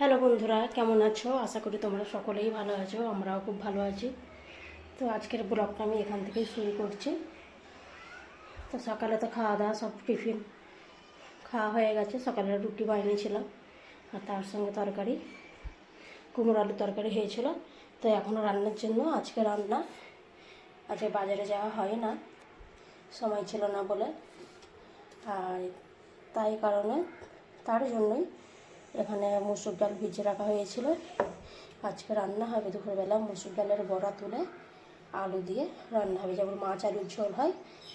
Hello বন্ধুরা, কেমন আছো? আশা করি তোমরা সকলেই ভালো আছো, আমরাও খুব ভালো আছি। তো আজকের ব্লগটা আমি এখান থেকেই শুরু করছি। তো সকালে তো খাওয়া দাওয়া, সব টিফিন খাওয়া হয়ে গেছে। সকালে রুটি বানিয়েছিলাম আর তার সঙ্গে তরকারি, কুমড়ো আলু তরকারি হয়েছিল। তো এখনও রান্নার জন্য আজকে রান্না, আজকে বাজারে যাওয়া হয় না, সময় ছিল না বলে। আর তাই কারণে তার জন্যই এখানে মুসুর ডাল ভিজে রাখা হয়েছিল। আজকে রান্না হবে দুপুরবেলা মুসুর ডালের বড়া তুলে, আলু দিয়ে রান্না হবে। যেমন মাছ আলুর ঝোল হয়,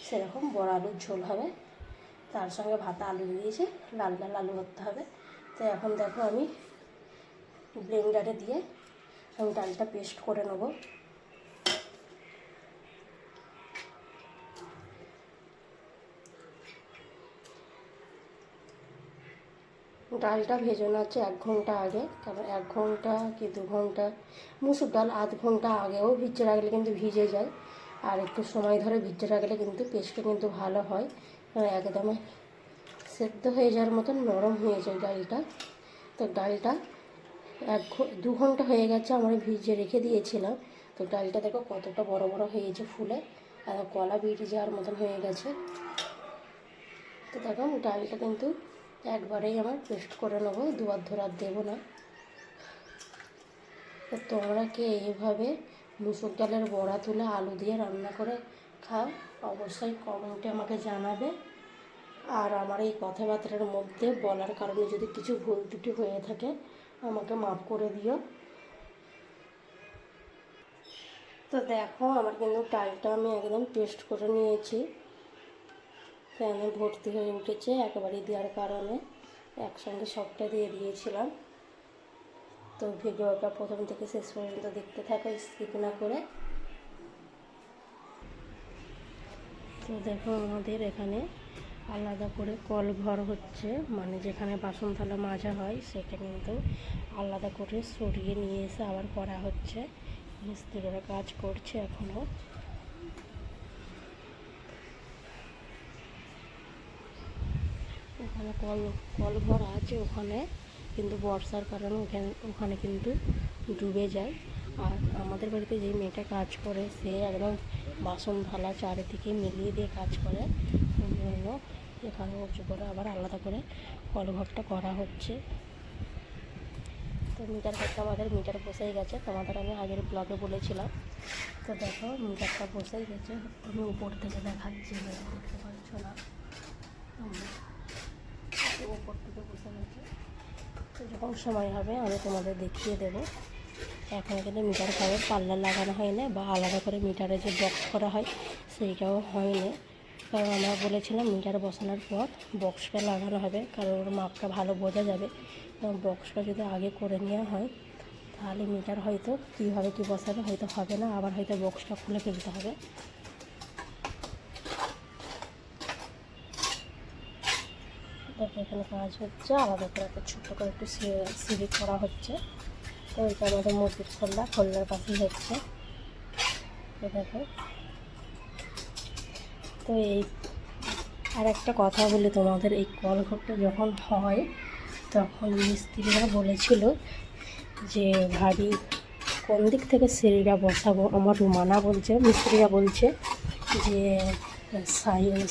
সেরকম বড় আলুর ঝোল হবে। তার সঙ্গে ভাতা আলু দিয়েছে, লাল লাল আলু করতে হবে। তো এখন দেখো আমি ব্লেন্ডারে দিয়ে আমি ডালটা পেস্ট করে নেব। ডালটা ভেজানো আছে এক ঘণ্টা আগে, কারণ এক ঘণ্টা কি দু ঘণ্টা? মুসুর ডাল আধ ঘণ্টা আগেও ভিজে রাখলে কিন্তু ভিজে যায়। আর একটু সময় ধরে ভিজে রাখলে কিন্তু পেস্টটা কিন্তু ভালো হয়। কারণ একদমে সেদ্ধ হয়ে যাওয়ার মতন নরম হয়ে যায় ডালটা। তো ডালটা এক দু ঘণ্টা হয়ে গেছে আমরা ভিজে রেখে দিয়েছিলাম। তো ডালটা দেখো কতটা বড় বড় হয়েছে ফুলে। আর কলা বেরিয়ে যাওয়ার মতন হয়ে গেছে। তো দেখো ডালটা কিন্তু একবারেই আমার পেস্ট করে নেব দুবার ধরার দেবো না। তো তোমরা কে এইভাবে মুসুর ডালের বড়া তুলে আলু দিয়ে রান্না করে খাও? অবশ্যই কমেন্টে আমাকে জানাবে। আর আমার এই কথাবার্তার মধ্যে বলার কারণে যদি কিছু ভুল ত্রুটি হয়ে থাকে, আমাকে মাফ করে দিও। তো দেখো, আমার কিন্তু ডালটা আমি একদম পেস্ট করে নিয়েছি। প্যানে ভর্তি হয়ে উঠেছে একেবারে দেওয়ার কারণে। একসঙ্গে সবটা দিয়ে দিয়েছিলাম। তো ভিডিওটা প্রথম থেকে শেষ পর্যন্ত দেখতে থাকো, স্কিপ না করে। তো দেখো আমাদের এখানে আলাদা করে কল ঘর হচ্ছে। মানে যেখানে বাসন থালা মাজা হয়, সেটা কিন্তু আলাদা করে সরিয়ে নিয়ে এসে আবার করা হচ্ছে। মিস্ত্রিরা কাজ করছে এখনও ওখানে কল কল ঘর আছে ওখানে, কিন্তু বর্ষার কারণে ওখানে ওখানে কিন্তু ডুবে যায়। আর আমাদের বাড়িতে যে মেয়েটা কাজ করে, সে একদম বাসন থালা চারিদিকে মিলিয়ে দিয়ে কাজ করে। ওই জন্য এখানে উঁচু করে আবার আলাদা করে কলঘরটা করা হচ্ছে। তো মিটার ঘরটা আমাদের মিটার বসেই গেছে। তোমাদের আমি আগের ব্লগে বলেছিলাম। তো দেখো, মিটারটা বসেই গেছে। আমি উপর থেকে দেখাচ্ছি, দেখতে পাচ্ছ না। যখন সময় হবে, আমি তোমাদের দেখিয়ে দেবো। এখন কিন্তু মিটার খাবার পাল্লা লাগানো হয় না বা আলাদা করে মিটারে যে বক্স করা হয়, সেইটাও হয়নি। কারণ আমরা বলেছিলাম মিটার বসানোর পর বক্সটা লাগানো হবে, কারণ ওর মাপটা ভালো বোঝা যাবে। এবং বক্সটা যদি আগে করে নেওয়া হয়, তাহলে মিটার হয়তো কীভাবে কী বসাবে হয়তো হবে না, আবার হয়তো বক্সটা খুলে ফেলতে হবে। দেখো এখানে কাজ হচ্ছে আলাদা করে একটা ছোট্ট করে একটু সিঁড়ি করা হচ্ছে। তো এটা আমাদের মুরগির খোল্লা খোল্লার পাশেই হচ্ছে। দেখো। তো এই আর একটা কথা বলি তোমাদের, এই কলঘরটা যখন হয়, তখন মিস্ত্রিরা বলেছিল যে ভারী কোন দিক থেকে সিঁড়িটা বসাবো? আমার রুমানা বলছে, মিস্ত্রিরা বলছে যে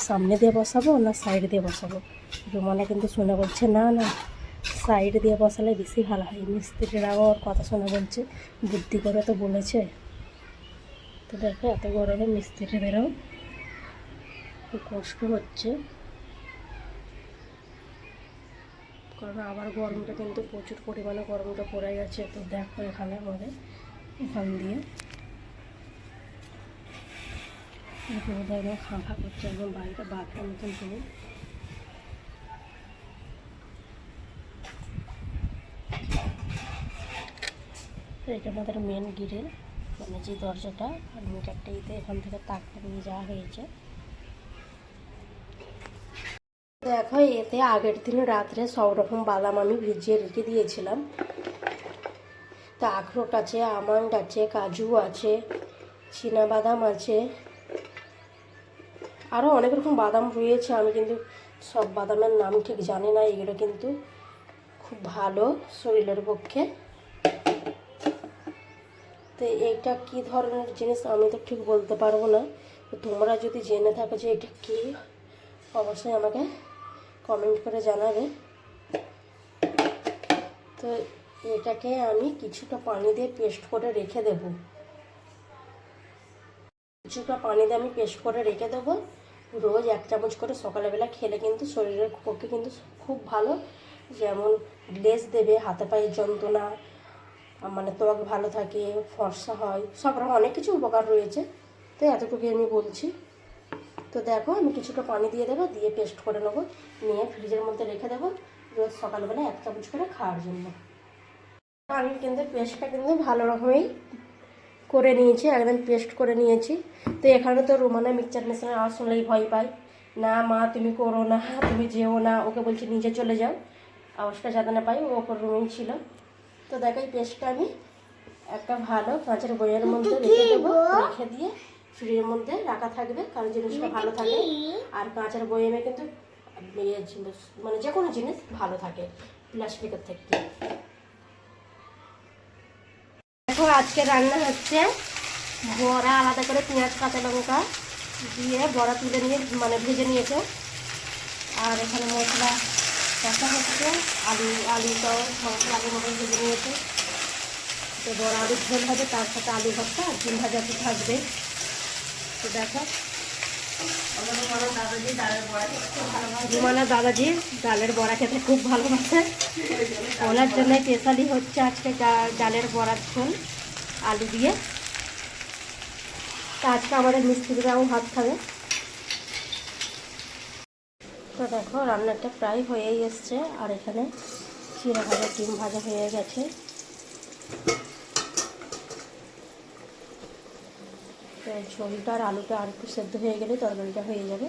সামনে দিয়ে বসাবো না সাইড দিয়ে বসাবো? রুমানা কিন্তু শুনে বলছে, না না সাইড দিয়ে বসালে বেশি ভালো হয়। মিস্ত্রিরাও ওর কথা শুনে বলছে, বুদ্ধি করে তো বলেছে। তো দেখো, এত গরমে মিস্ত্রিদেরও কষ্ট হচ্ছে। কারণ আবার গরমটা কিন্তু প্রচুর পরিমাণে গরমটা পড়ে গেছে। তো দেখো এখানে আমাদের, এখান দিয়ে। পুরো দেখো ফাঁকা করছে একদম বাড়িটা বাঘের মতন পুরো। তো এটা আমাদের মেন গিরের মানে যে দরজাটা মিটারটা ইতে এখান থেকে তাকটা নিয়ে যাওয়া হয়েছে। দেখো, এতে আগের দিন রাত্রে সব রকম বাদাম আমি ভিজিয়ে রেখে দিয়েছিলাম। তা আখরোট আছে, আমন্ড আছে, কাজু আছে বাদাম আছে। আরও অনেক রকম বাদাম রয়েছে, আমি কিন্তু সব বাদামের নাম ঠিক জানি না, এগুলো কিন্তু খুব ভালো শরীরের পক্ষে। তো এইটা কি ধরনের জিনিস আমি তো ঠিক বলতে পারব না। তোমরা যদি জেনে থাকো যে এটা কি, অবশ্যই আমাকে কমেন্ট করে জানাবে। তো এটাকে আমি কিছুটা পানি দিয়ে পেস্ট করে রেখে দেব। কিছুটা পানি দিয়ে আমি পেস্ট করে রেখে দেবো। রোজ এক চামচ করে সকালবেলা খেলে কিন্তু শরীরের পক্ষে কিন্তু খুব ভালো। যেমন লেজ দেবে, হাতে পায়ে যন্ত্রণা মানে ত্বক ভালো থাকে, ফর্সা হয়, সব রকম অনেক কিছু উপকার রয়েছে। তো এতটুকুই আমি বলছি। তো দেখো, আমি কিছুটা পানি দিয়ে দেবো, দিয়ে পেস্ট করে নেব, নিয়ে ফ্রিজের মধ্যে রেখে দেবো, রোজ সকালবেলা এক চামচ করে খাওয়ার জন্য। আমি কিন্তু পেস্টটা কিন্তু ভালো রকমই করে নিয়েছি, একদম পেস্ট করে নিয়েছি। তো এখানে তো রোমানা মিক্সচার মেশিনের আওয়াজ শুনলেই ভয় পায়। না, মা, তুমি করো না, তুমি যেও না, ওকে বলছি নিজে চলে যাও। আওয়াজটা যাতে না পাই, ও ওপর রুমেই ছিল। তো দেখো এই পেস্টটা আমি একটা ভালো কাঁচের বইয়ের মধ্যে রেখে দেবো। রেখে দিয়ে ফ্রিজের মধ্যে রাখা থাকবে কারণ জিনিসটা ভালো থাকে। আর কাঁচের বইয়েমে কিন্তু জিনিস মানে যে কোনো জিনিস ভালো থাকে প্লাস্টিকের থেকে। দেখো আজকে রান্না হচ্ছে বড়া আলাদা করে পেঁয়াজ কাঁচা লঙ্কা দিয়ে বড়া তুলে নিয়ে মানে ভেজে নিয়েছে। আর এখানে মশলা কষা হচ্ছে আলু আলুটাও মশলা, আলু মটর ভেজে নিয়েছে। তো বড় আলু ঝোল হবে, তার সাথে আলু ভর্তা আর ডিম ভাজা তো থাকবে তো দেখো। রুমানা দাদাজি ডালের বড়া খেতে খুব ভালোবাসে। ওনার জন্য স্পেশালি হচ্ছে আজকে ডালের বড়ার ঝোল, আলু দিয়ে। তা আজকে আমাদের মিস্ত্রিরাও ভাত খাবে। তো দেখো, রান্নাটা প্রায় হয়েই এসছে। আর এখানে চিরা ভাজা, ডিম ভাজা হয়ে গেছে। ঝোলটা আর আলুটা আর একটু সেদ্ধ হয়ে গেলে তরকারিটা হয়ে যাবে।